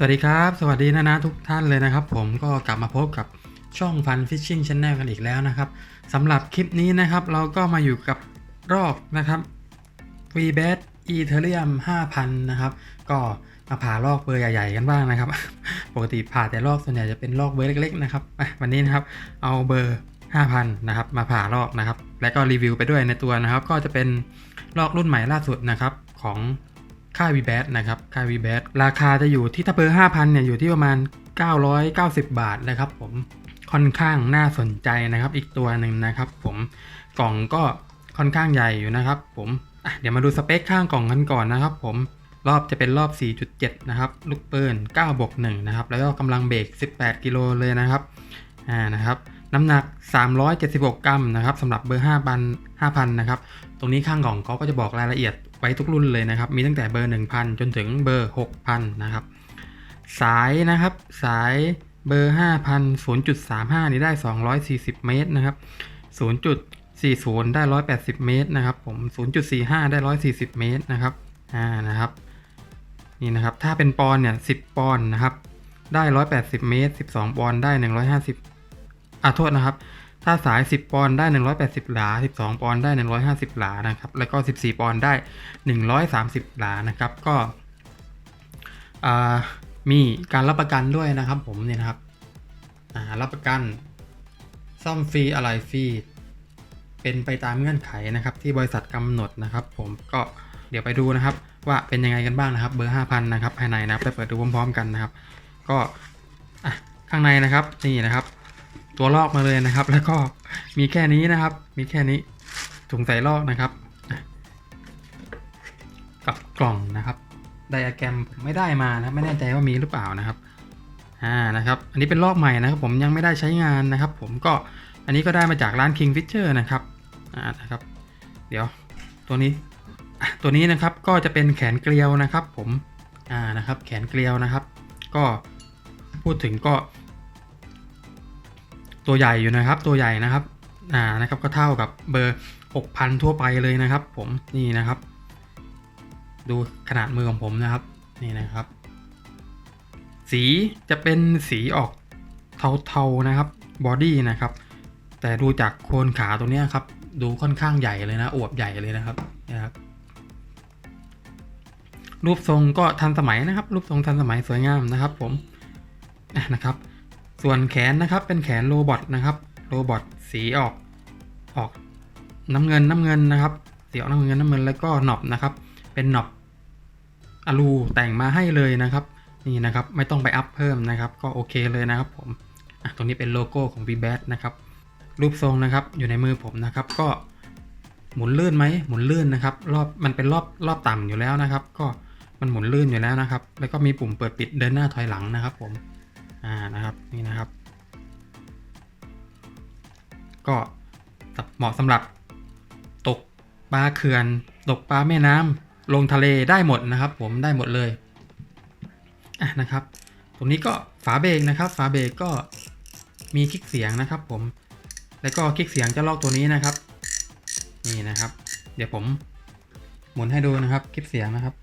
สวัสดีครับ สวัสดีนะนะทุกท่านเลยนะครับ ผมก็กลับมาพบกับช่อง Fun Fishing Channel กันอีกแล้วนะครับสำหรับคลิปนี้นะครับ เราก็มาอยู่กับรอกนะครับ f r e e b a t Ethereum 5,000 นะครับ ก็มาผ่าลอกเบอร์ใหญ่ๆกันบ้างนะครับ ปกติผ่าแต่ลอกส่วนใหญ่จะเป็นลอกเบอร์เล็กๆนะครับวันนี้นะครับเอาเบอร์ 5,000 นะครับ มาผ่าลอกนะครับ และก็รีวิวไปด้วยในตัวนะครับ ก็จะเป็นลอกรุ่นใหม่ล่าสุดนะครับของ ค่าย v b a t นะครับค่าย v b a t ราคาจะอยู่ที่ถ้าเบอร์5,000เนี่ยอยู่ที่ประมาณ 990 บาทนะครับผมค่อนข้างน่าสนใจนะครับ อีกตัวหนึ่งนะครับผมกล่องก็ค่อนข้างใหญ่อยู่นะครับ ผมเดี๋ยวมาดูสเปคข้างกล่องกันก่อนนะครับ ผมรอบจะเป็นรอบ 4.7 นะครับ ลูกปืน9บวก1นะครับ แล้วก็กำลังเบรก 18 กิโลเลยนะครับ อ่า นะครับ น้ำหนัก 376 กรัมนะครับสำหรับเบอร์ 5,000 5,000 นะครับ ตรงนี้ข้างกล่องเขาก็จะบอกรายละเอียด ไว้ทุกรุ่นเลยนะครับ มีตั้งแต่เบอร์ 1,000 จนถึงเบอร์ 6,000 นะครับ สายนะครับ สายเบอร์ 5,000 0.35 นี่ได้ 240 เมตรนะครับ 0.40 ได้ 180 เมตรนะครับ ผม 0.45 ได้ 140 เมตรนะครับ อ่า นะครับ นี่นะครับ ถ้าเป็นปอนเนี่ย 10 ปอนนะครับ ได้ 180 เมตร 12 ปอนด์ได้ 150 อะ โทษนะครับ ถ้าสาย 10 ปอนด์ได้ 180 หลา 12 ปอนด์ได้ 150 หลานะครับ แล้วก็ 14 ปอนด์ได้ 130 หลานะครับ ก็อ่ามีการรับประกันด้วยนะครับผมเนี่ยนะครับอ่ารับประกันซ่อมฟรีอะไรฟรีเป็นไปตามเงื่อนไขนะครับ ที่บริษัทกำหนดนะครับ ผมก็เดี๋ยวไปดูนะครับ ว่าเป็นยังไงกันบ้างนะครับ เบอร์ 5,000 นะครับภายในนะไปเปิดดูพร้อมๆกันนะครับ ก็อะข้างในนะครับนี่นะครับ ตัวลอกมาเลยนะครับ แล้วก็มีแค่นี้นะครับ มีแค่นี้ถุงใส่ลอกนะครับ กับกล่องนะครับไดอะแกรมผมไม่ได้มานะไม่แน่ใจว่ามีหรือเปล่านะครับอ่านะครับอันนี้เป็นลอกใหม่นะครับ ผมยังไม่ได้ใช้งานนะครับ ผมก็อันนี้ก็ได้มาจากร้าน King Fisher นะครับอ่านะครับ เดี๋ยวตัวนี้ตัวนี้นะครับก็จะเป็นแขนเกลียวนะครับ ผมอ่านะครับ แขนเกลียวนะครับ ก็พูดถึงก็ ตัวใหญ่อยู่นะครับตัวใหญ่นะครับอ่านะครับก็เท่ากับเบอร์ 6,000 ทั่วไปเลยนะครับ ผมนี่นะครับ ดูขนาดมือของผมนะครับนี่นะครับ สีจะเป็นสีออกเทาๆนะครับบอดี้นะครับแต่ดูจากโคนขาตัวนี้ครับดูค่อนข้างใหญ่เลยนะอวบใหญ่เลยนะครับนะครับ รูปทรงก็ทันสมัยนะครับ รูปทรงทันสมัยสวยงามนะครับ ผมนะครับ ส่วนแขนนะครับเป็นแขนโรบอทนะครับโรบอทสีออกออกน้ำเงินน้ำเงินนะครับสีออกน้ำเงินน้ำเงินแล้วก็หนอบนะครับ เป็นหนอบอลูแต่งมาให้เลยนะครับนี่นะครับไม่ต้องไปอัพเพิ่มนะครับ ก็โอเคเลยนะครับผมตรงนี้เป็นโลโก้ของ v b a t นะครับรูปทรงนะครับอยู่ในมือผมนะครับ ก็หมุนลื่นไหมหมุนลื่นนะครับ รอบมันเป็นรอบรอบต่ำอยู่แล้วนะครับ ก็มันหมุนลื่นอยู่แล้วนะครับ แล้วก็มีปุ่มเปิดปิดเดินหน้าถอยหลังนะครับผม อ่านะครับนี่นะครับ ก็เหมาะสำหรับตกปลาเขื่อน ตกปลาแม่น้ำลงทะเลได้หมดนะครับ ผมได้หมดเลยอะนะครับ ตรงนี้ก็ฝาเบรกนะครับ ฝาเบรกก็มีคลิกเสียงนะครับ ผม แล้วก็คลิกเสียงจะลอกตัวนี้นะครับ นี่นะครับ เดี๋ยวผมหมุนให้ดูนะครับคลิกเสียงนะครับ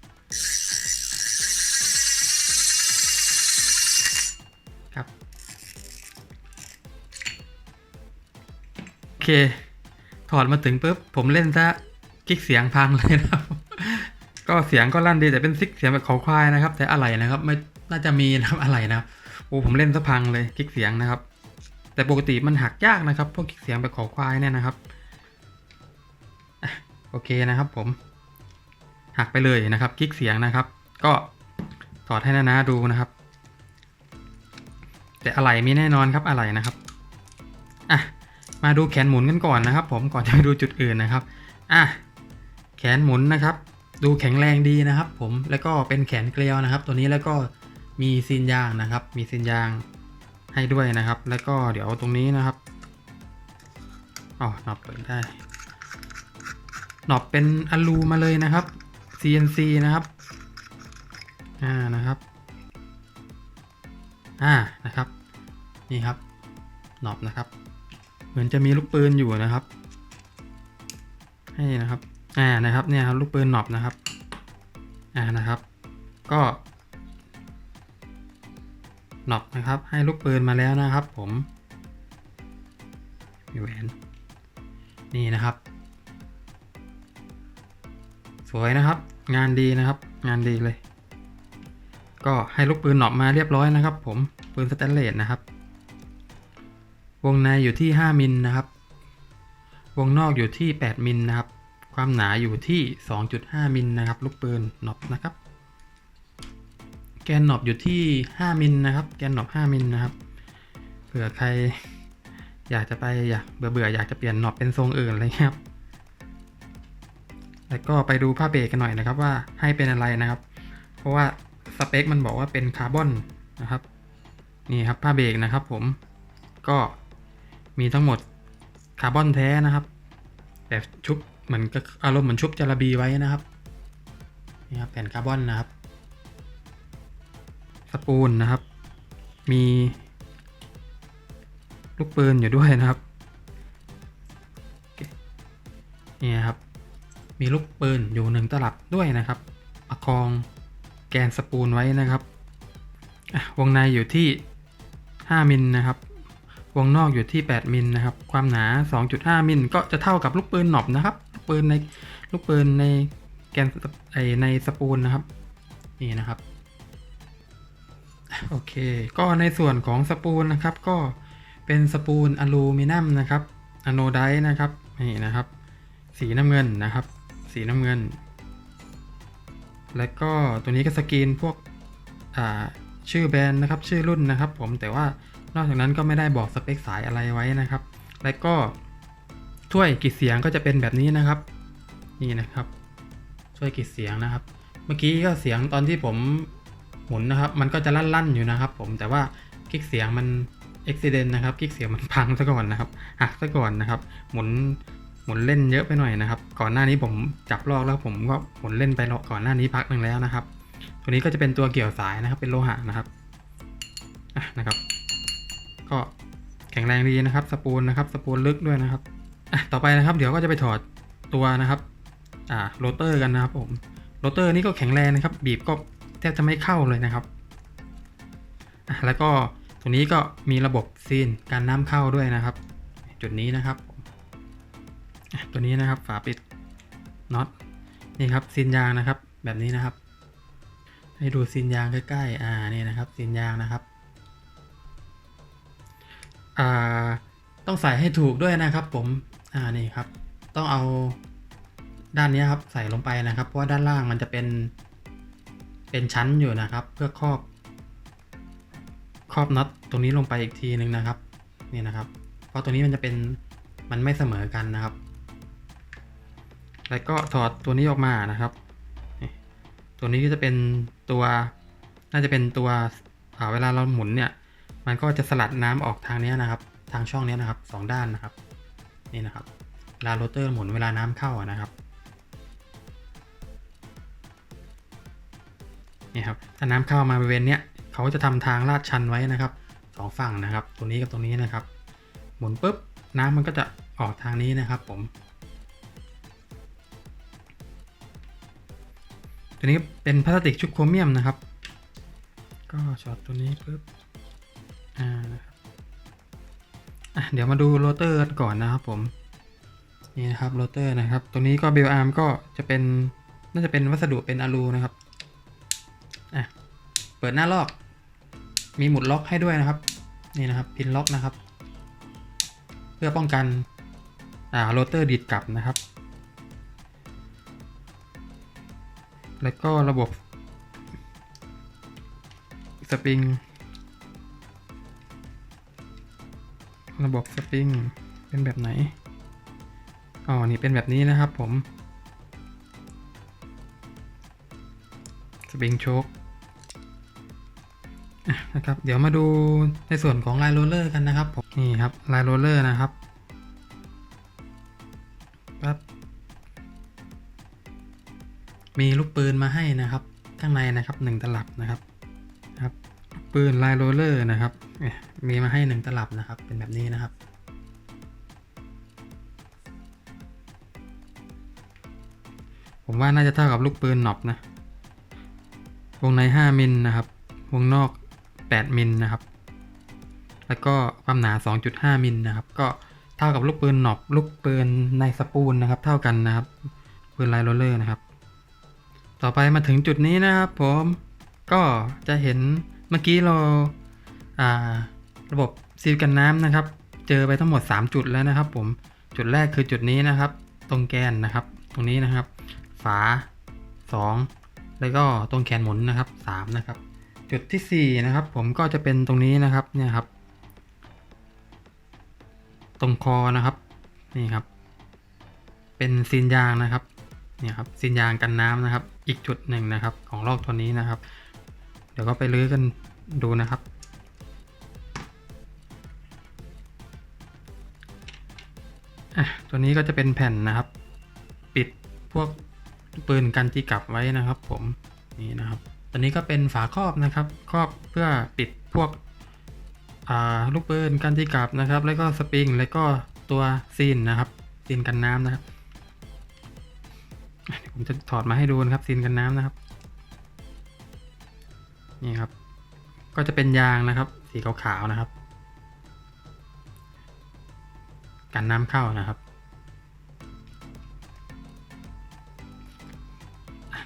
เค ถอดมาถึงปุ๊บผมเล่นซะคลิกเสียงพังเลยนะครับ ก็เสียงก็ลั่นดีแต่เป็นซิกเสียงแบบเขาควายนะครับ แต่อะไรนะครับไม่น่าจะมีนะครับอะไรนะครับโอ้ผมเล่นซะพังเลยคลิกเสียงนะครับ แต่ปกติมันหักยากนะครับพวกคลิกเสียงแบบเขาควายเนี่ยนะครับโอเคนะครับ ผม หักไปเลยนะครับคลิกเสียงนะครับ ก็ถอดให้นานาดูนะครับ แต่อะไหล่มีแน่นอนครับอะไหล่นะครับอะ มาดูแขนหมุนกันก่อนนะครับ ผมก่อนจะไปดูจุดอื่นนะครับอะแขนหมุนนะครับ ดูแข็งแรงดีนะครับ ผมแล้วก็เป็นแขนเกลียวนะครับ ตัวนี้แล้วก็มีซีนยางนะครับ มีซีนยางให้ด้วยนะครับ แล้วก็เดี๋ยวตรงนี้นะครับอ๋อหนอบเปิดได้หนอบเป็นอลูมาเลยนะครับ CNC นะครับอ่านะครับอ่านะครับ นี่ครับหนอบนะครับ เหมือนจะมีลูกปืนอยู่นะครับ ให้นะครับ อ่า นะครับ เนี่ยครับลูกปืนหนอบนะครับ อ่า นะครับ ก็หนอบนะครับ ให้ลูกปืนมาแล้วนะครับ ผมมีแหวน นี่นะครับ สวยนะครับ งานดีนะครับ งานดีเลย ก็ให้ลูกปืนหนอบมาเรียบร้อยนะครับ ผม ปืนสแตนเลสนะครับ วงในอยู่ที่ 5 มิลนะครับ วงนอกอยู่ที่ 8 มิลนะครับ ความหนาอยู่ที่ 2.5 มิลนะครับ ลูกปืนหนอบนะครับ แกนหนอบอยู่ที่ 5 มิลนะครับ แกนหนอบ5มิลนะครับ เผื่อใครอยากจะไปอยากเบื่อเบื่ออยากจะเปลี่ยนหนอบเป็นทรงอื่นอะไรครับ แล้วก็ไปดูผ้าเบรกกันหน่อยนะครับว่าให้เป็นอะไรนะครับ เพราะว่าสเปคมันบอกว่าเป็นคาร์บอนนะครับ นี่ครับผ้าเบรกนะครับผมก็ มีทั้งหมดคาร์บอนแท้นะครับแต่ชุบเหมือนกับอารมณ์เหมือนชุบจาระบีไว้นะครับนี่ครับแผ่นคาร์บอนนะครับ สปูลนะครับ มีลูกปืนอยู่ด้วยนะครับนี่ครับ มีลูกปืนอยู่หนึ่งตลับด้วยนะครับประคองแกนสปูลไว้นะครับวงในอยู่ที่ 5 มิลนะครับ วงนอกอยู่ที่ 8 มิลนะครับ ความหนา 2.5 มิลก็จะเท่ากับลูกปืนหนอบนะครับลูกปืนในลูกปืนในแกนไอในสปูลนะครับ นี่นะครับ โอเค ก็ในส่วนของสปูลนะครับ ก็เป็นสปูลอลูมิเนียมนะครับอะโนไดนะครับ นี่นะครับ สีน้ำเงินนะครับ สีน้ำเงิน แล้วก็ตัวนี้ก็สกรีนพวกชื่อแบรนด์นะครับ ชื่อรุ่นนะครับ ผมแต่ว่า นอกจากนั้นก็ไม่ได้บอกสเปคสายอะไรไว้นะครับ แล้วก็ถ้วยกรีดเสียงก็จะเป็นแบบนี้นะครับ นี่นะครับถ้วยกรีดเสียงนะครับ เมื่อกี้ก็เสียงตอนที่ผมหมุนนะครับ มันก็จะลั่นๆอยู่นะครับ ผมแต่ว่าคลิกเสียงมันอุบิเหตุนะครับคลิกเสียงมันพังซะก่อนนะครับหักซะก่อนนะครับ หมุนหมุนเล่นเยอะไปหน่อยนะครับ ก่อนหน้านี้ผมจับลอกแล้วผมก็หมุนเล่นไปแล้วก่อนหน้านี้พักหนึ่งแล้วนะครับ ตัวนี้ก็จะเป็นตัวเกี่ยวสายนะครับ เป็นโลหะนะครับอะนะครับ ก็แข็งแรงดีนะครับสปูลนะครับสปูลลึกด้วยนะครับอะต่อไปนะครับ เดี๋ยวก็จะไปถอดตัวนะครับอ่าโรเตอร์กันนะครับผมโรเตอร์นี่ก็แข็งแรงนะครับ บีบก็แทบจะไม่เข้าเลยนะครับอะแล้วก็ตัวนี้ก็มีระบบซีนการน้ำเข้าด้วยนะครับ จุดนี้นะครับตัวนี้นะครับฝาปิดน็อตนี่ครับซีนยางนะครับ แบบนี้นะครับ ให้ดูซีนยางใกล้ๆอ่านี่นะครับซีนยางนะครับ อ่าต้องใส่ให้ถูกด้วยนะครับผมอ่านี่ครับ ต้องเอาด้านนี้ครับใส่ลงไปนะครับ เพราะว่าด้านล่างมันจะเป็นเป็นชั้นอยู่นะครับ เพื่อครอบ ครอบน็อตตรงนี้ลงไปอีกทีหนึ่งนะครับนี่นะครับ เพราะตัวนี้มันจะเป็นมันไม่เสมอกันนะครับ แล้วก็ถอดตัวนี้ออกมานะครับ ตัวนี้ก็จะเป็นตัวน่าจะเป็นตัวอ่าเวลาเราหมุนเนี่ย มันก็จะสลัดน้ำออกทางนี้นะครับ ทางช่องนี้นะครับสองด้านนะครับ นี่นะครับเวลาโรเตอร์หมุนเวลาน้ำเข้านะครับนี่ครับถ้าน้ำเข้ามาบริเวณเนี้ยเขาจะทำทางลาดชันไว้นะครับสองฝั่งนะครับตัวนี้กับตรงนี้นะครับ หมุนปุ๊บน้ำมันก็จะออกทางนี้นะครับ ผมตัวนี้เป็นพลาสติกชุบโครเมียมนะครับ ก็ช็อตตัวนี้ปุ๊บ อ่านะเดี๋ยวมาดูโรเตอร์กันก่อนนะครับผมนี่นะครับโรเตอร์นะครับ ตัวนี้ก็เบลอาร์มก็จะเป็นน่าจะเป็นวัสดุเป็นอะลูนะครับอะเปิดหน้าลอก มีหมุดล็อกให้ด้วยนะครับ นี่นะครับพินล็อกนะครับ เพื่อป้องกันอ่าโรเตอร์ดีดกลับนะครับ แล้วก็ระบบสปริง ระบบสปริงเป็นแบบไหน อ๋อ นี่เป็นแบบนี้นะครับผม สปริงโชคอะนะครับ เดี๋ยวมาดูในส่วนของลายโรลเลอร์กันนะครับผม นี่ครับลายโรลเลอร์นะครับปั๊บมีลูกปืนมาให้นะครับ ข้างในนะครับหนึ่งตลับนะครับครับ ปืนลายโรลเลอร์นะครับ มีมาให้หนึ่งตลับนะครับ เป็นแบบนี้นะครับ ผมว่าน่าจะเท่ากับลูกปืนหนอบนะ วงใน 5 มิลนะครับ วงนอก 8 มิลนะครับ แล้วก็ความหนา 2.5 มิลนะครับ ก็เท่ากับลูกปืนหนอบ ลูกปืนในสปูลนะครับ เท่ากันนะครับ ปืนไลโรลเลอร์นะครับ ต่อไปมาถึงจุดนี้นะครับผม ก็จะเห็น เมื่อกี้เราาระบบซีลกันน้ำนะครับ เจอไปทั้งหมด 3 จุดแล้วนะครับ ผมจุดแรกคือจุดนี้นะครับ ตรงแกนนะครับ ตรงนี้นะครับ ฝา 2 แล้วก็ตรงแขนหมุนนะครับ3นะครับ จุดทีสี่4 นะครับ ผมก็จะเป็นตรงนี้นะครับเนี่ยครับ ตรงคอนะครับนี่ครับ เป็นซีนยางนะครับเนี่ยครับซีนยางกันน้ำนะครับ อีกจุดหนึ่งนะครับ ของลอกตัวนี้นะครับ เดี๋ยวก็ไปลื้อกันดูนะครับ อะ ตัวนี้ก็จะเป็นแผ่นนะครับ ปิดพวกปืนกันตีกลับไว้นะครับ ผม นี่นะครับ ตัวนี้ก็เป็นฝาครอบนะครับ ครอบเพื่อปิดพวกอ่าลูกปืนกันตีกลับนะครับ แล้วก็สปริง แล้วก็ตัวซีนนะครับ ซีนกันน้ำนะครับเดี๋ยวผมจะถอดมาให้ดูนะครับซีนกันน้ำนะครับ นี่ครับ ก็จะเป็นยางนะครับ สีขาวๆนะครับ กันน้ำเข้านะครับ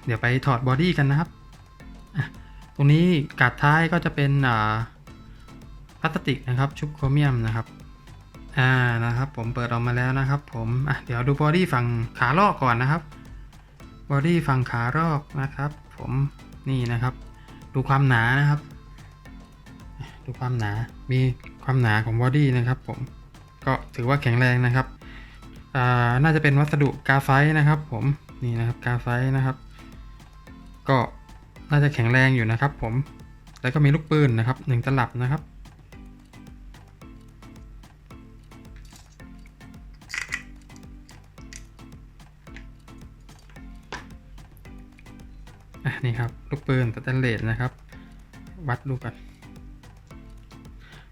เดี๋ยวไปถอดบอดี้กันนะครับ ตรงนี้กาดท้ายก็จะเป็นอ่าพลาสติกนะครับชุบโครเมียมนะครับอ่านะครับ ผมเปิดออกมาแล้วนะครับ ผมอะเดี๋ยวดูบอดี้ฝั่งขาลอกก่อนนะครับบอดี้ฝั่งขาลอกนะครับ ผมนี่นะครับ ดูความหนานะครับ ดูความหนา มีความหนาของบอดี้นะครับผม ก็ถือว่าแข็งแรงนะครับอ่าน่าจะเป็นวัสดุกาไฟนะครับผม นี่นะครับกาไฟนะครับ ก็น่าจะแข็งแรงอยู่นะครับผม แล้วก็มีลูกปืนนะครับหนึ่งตลับนะครับ นี่ครับลูกปืนสแตนเลสนะครับ วัดดูกัน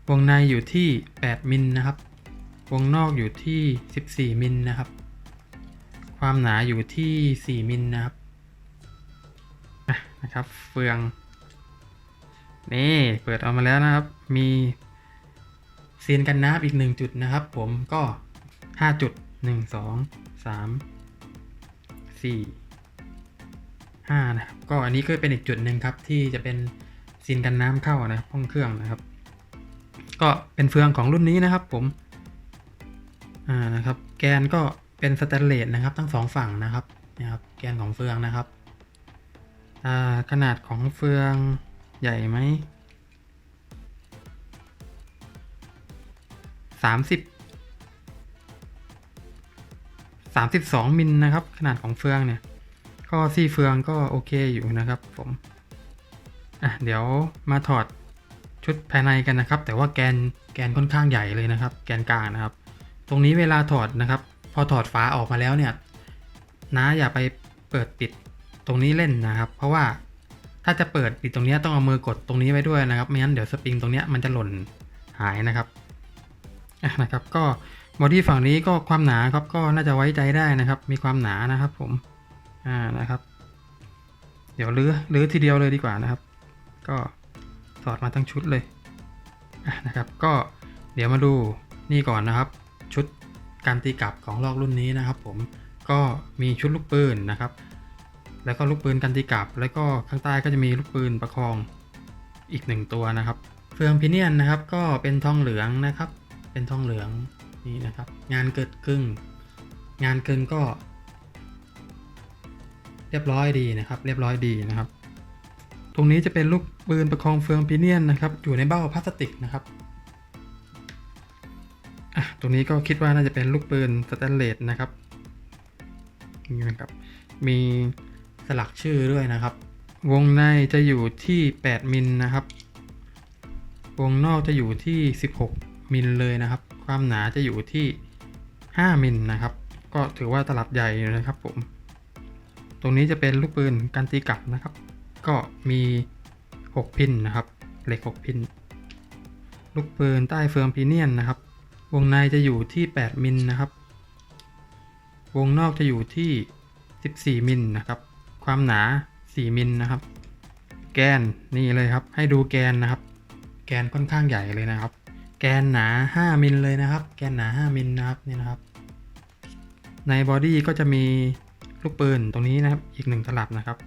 วงในอยู่ที่ 8 มิลนะครับ วงนอกอยู่ที่ 14 มิลนะครับ ความหนาอยู่ที่ 4 มิลนะครับนะครับ เฟือง นี่เปิดออกมาแล้วนะครับ มีเซียนกันน้ำอีก 1 จุดนะครับ ผมก็ 5 จุด 1 2 3 4 5นะครับก็อันนี้ก็เป็นอีกจุดหนึ่งครับที่จะเป็นซีนกันน้ำเข้านะห้องเครื่องนะครับ ก็เป็นเฟืองของรุ่นนี้นะครับ ผมอ่านะครับแกนก็เป็นสแตนเลสนะครับ ทั้งสองฝั่งนะครับนะครับ แกนของเฟืองนะครับอ่าขนาดของเฟืองใหญ่ไหมสามสิบสามสิบสองมิลนะครับ ขนาดของเฟืองเนี่ย ก็ซี่เฟืองก็โอเคอยู่นะครับผมอะเดี๋ยวมาถอดชุดภายในกันนะครับ แต่ว่าแกนแกนค่อนข้างใหญ่เลยนะครับ แกนกลางนะครับ ตรงนี้เวลาถอดนะครับ พอถอดฝาออกมาแล้วเนี่ยน้าอย่าไปเปิดปิดตรงนี้เล่นนะครับ เพราะว่าถ้าจะเปิดปิดตรงนี้ต้องเอามือกดตรงนี้ไว้ด้วยนะครับไม่งั้นเดี๋ยวสปริงตรงนี้มันจะหล่นหายนะครับอะนะครับก็บอดี้ฝั่งนี้ก็ความหนาครับก็น่าจะไว้ใจได้นะครับ มีความหนานะครับผม อ่านะครับ เดี๋ยวลื้อลื้อทีเดียวเลยดีกว่านะครับ ก็ถอดมาทั้งชุดเลยะนะครับ ก็เดี๋ยวมาดูนี่ก่อนนะครับ ชุดการตีกลับของลอกรุ่นนี้นะครับ ผมก็มีชุดลูกปืนนะครับ แล้วก็ลูกปืนกันตีกลับ แล้วก็ข้างใต้ก็จะมีลูกปืนประคองอีกหนึ่งตัวนะครับเฟืองพิเนียนนะครับ ก็เป็นทองเหลืองนะครับ เป็นทองเหลืองนี่นะครับ งานเกิดกึ่งงานเกึ่งก็ เรียบร้อยดีนะครับ เรียบร้อยดีนะครับ ตรงนี้จะเป็นลูกปืนประคองเฟืองพิเนียนนะครับ อยู่ในเบ้าพลาสติกนะครับอะตรงนี้ก็คิดว่าน่าจะเป็นลูกปืนสแตนเลสนะครับนี่นะครับ มีสลักชื่อด้วยนะครับ วงในจะอยู่ที่ 8 มิลนะครับ วงนอกจะอยู่ที่ 16 มิลเลยนะครับ ความหนาจะอยู่ที่ 5 มิลนะครับ ก็ถือว่าตลับใหญ่อยู่นะครับผม ตรงนี้จะเป็นลูกปืนการตีกลับนะครับ ก็มี 6 พินนะครับ เหล็ก 6 พิน ลูกปืนใต้เฟืองพีเนียนนะครับ วงในจะอยู่ที่ 8 มิลนะครับ วงนอกจะอยู่ที่ 14 มิลนะครับ ความหนา 4 มิลนะครับ แกนนี่เลยครับ ให้ดูแกนนะครับ แกนค่อนข้างใหญ่เลยนะครับ แกนหนา 5 มิลเลยนะครับ แกนหนา 5 มิลนะครับนี่นะครับ ในบอดี้ก็จะมี ลูกปืนตรงนี้นะครับอีกหนึ่งตลับนะครับ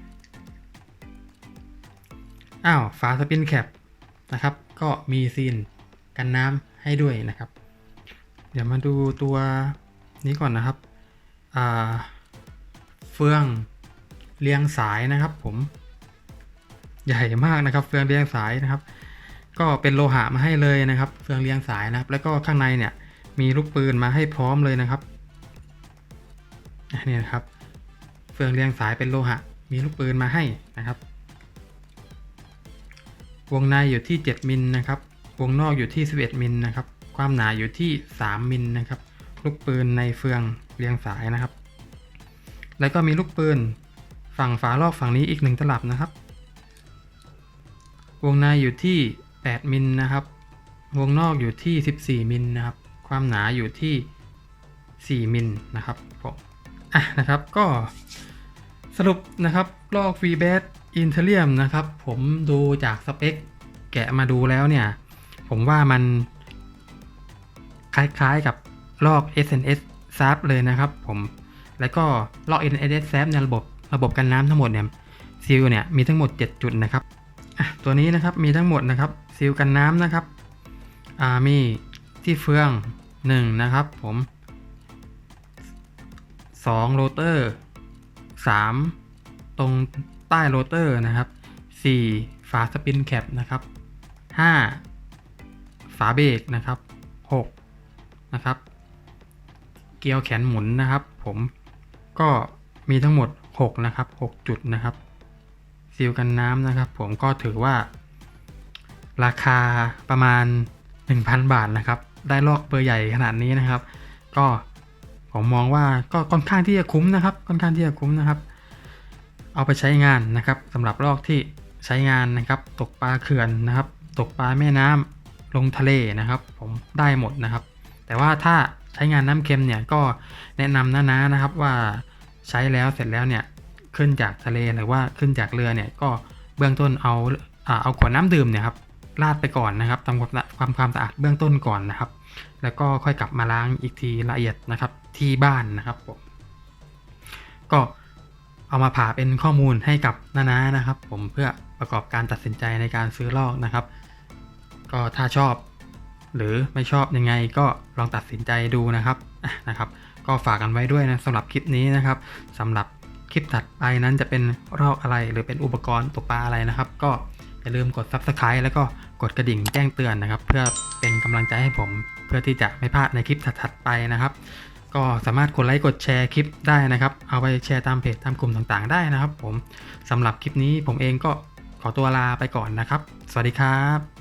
อ้าวฝาสปินแคปนะครับ ก็มีซีนกันน้ำให้ด้วยนะครับ เดี๋ยวมาดูตัวนี้ก่อนนะครับเฟืองเรียงสายนะครับผมใหญ่มากนะครับ เฟืองเรียงสายนะครับ ก็เป็นโลหะมาให้เลยนะครับ เฟืองเรียงสายนะครับ แล้วก็ข้างในเนี่ยมีลูกปืนมาให้พร้อมเลยนะครับนี่นะครับ ฟืองเรียงสายเป็นโลหะ มีลูกปืนมาให้นะครับ วงในอยู่ที่ 7 มิลนะครับ วงนอกอยู่ที่ 11 มิลนะครับ ความหนาอยู่ที่ 3 มิลนะครับ ลูกปืนในเฟืองเรียงสายนะครับ แล้วก็มีลูกปืนฝั่งฝาลอกฝั่งนี้อีกหนึ่งตลับนะครับ วงในอยู่ที่ 8 มิลนะครับ วงนอกอยู่ที่ 14 มิลนะครับ ความหนาอยู่ที่ 4 มิลนะครับผมอะนะครับก็ สรุปนะครับลอก v b a t i n t e r i u m นะครับ ผมดูจากสเปค แกะมาดูแล้วเนี่ย ผมว่ามัน คล้ายๆกับลอก SNS s a p เลยนะครับผม แล้วก็ลอก SNS s a p ในระบบระบบกันน้ำทั้งหมดเนี่ยซีลเนี่ยมีทั้งหมด 7 จุดนะครับตัวนี้นะครับมีทั้งหมดนะครับซีลกันน้ำนะครับอ่ามีที่เฟือง 1 นะครับผม 2 โรเตอร์ 3 ตรงใต้โรเตอร์นะครับ 4 ฝาสปินแคปนะครับ 5 ฝาเบรกนะครับ 6 นะครับ เกลียวแขนหมุนนะครับ ผมก็มีทั้งหมด 6 นะครับ 6 จุดนะครับซีลกันน้ำนะครับ ผมก็ถือว่า ราคาประมาณ 1,000 บาทนะครับ ได้ลอกเบอร์ใหญ่ขนาดนี้นะครับ ก็ ผมมองว่าก็ค่อนข้างที่จะคุ้มนะครับ ค่อนข้างที่จะคุ้มนะครับ เอาไปใช้งานนะครับสำหรับลอกที่ใช้งานนะครับ ตกปลาเขื่อนนะครับ ตกปลาแม่น้ำลงทะเลนะครับ ผมได้หมดนะครับ แต่ว่าถ้าใช้งานน้ำเค็มเนี่ยก็แนะนำนะๆนะครับว่าใช้แล้วเสร็จแล้วเนี่ยขึ้นจากทะเลหรือว่าขึ้นจากเรือเนี่ยก็เบื้องต้นเอาเอาขวดน้ำดื่มเนี่ยครับราดไปก่อนนะครับทำความสะความความสะอาดเบื้องต้นก่อนนะครับ แล้วก็ค่อยกลับมาล้างอีกทีละเอียดนะครับที่บ้านนะครับผมก็เอามาผ่าเป็นข้อมูลให้กับน้าๆนะครับ ผมเพื่อประกอบการตัดสินใจในการซื้อลอกนะครับ ก็ถ้าชอบ หรือไม่ชอบยังไงก็ลองตัดสินใจดูนะครับนะครับ ก็ฝากกันไว้ด้วยนะสำหรับคลิปนี้นะครับสำหรับคลิปถัดไปนั้นจะเป็นรอกอะไรหรือเป็นอุปกรณ์ตกปลาอะไรนะครับ ก็อย่าลืมกด Subscribe แล้วก็กดกระดิ่งแจ้งเตือนนะครับ เพื่อเป็นกำลังใจให้ผม พื่อที่จะไม่พลาดในคลิปถัดๆไปนะครับ ก็สามารถกดไลค์กดแชร์คลิปได้นะครับ เอาไปแชร์ตามเพจตามกลุ่มต่างๆ ได้นะครับ ผมสำหรับคลิปนี้ผมเองก็ขอตัวลาไปก่อนนะครับ สวัสดีครับ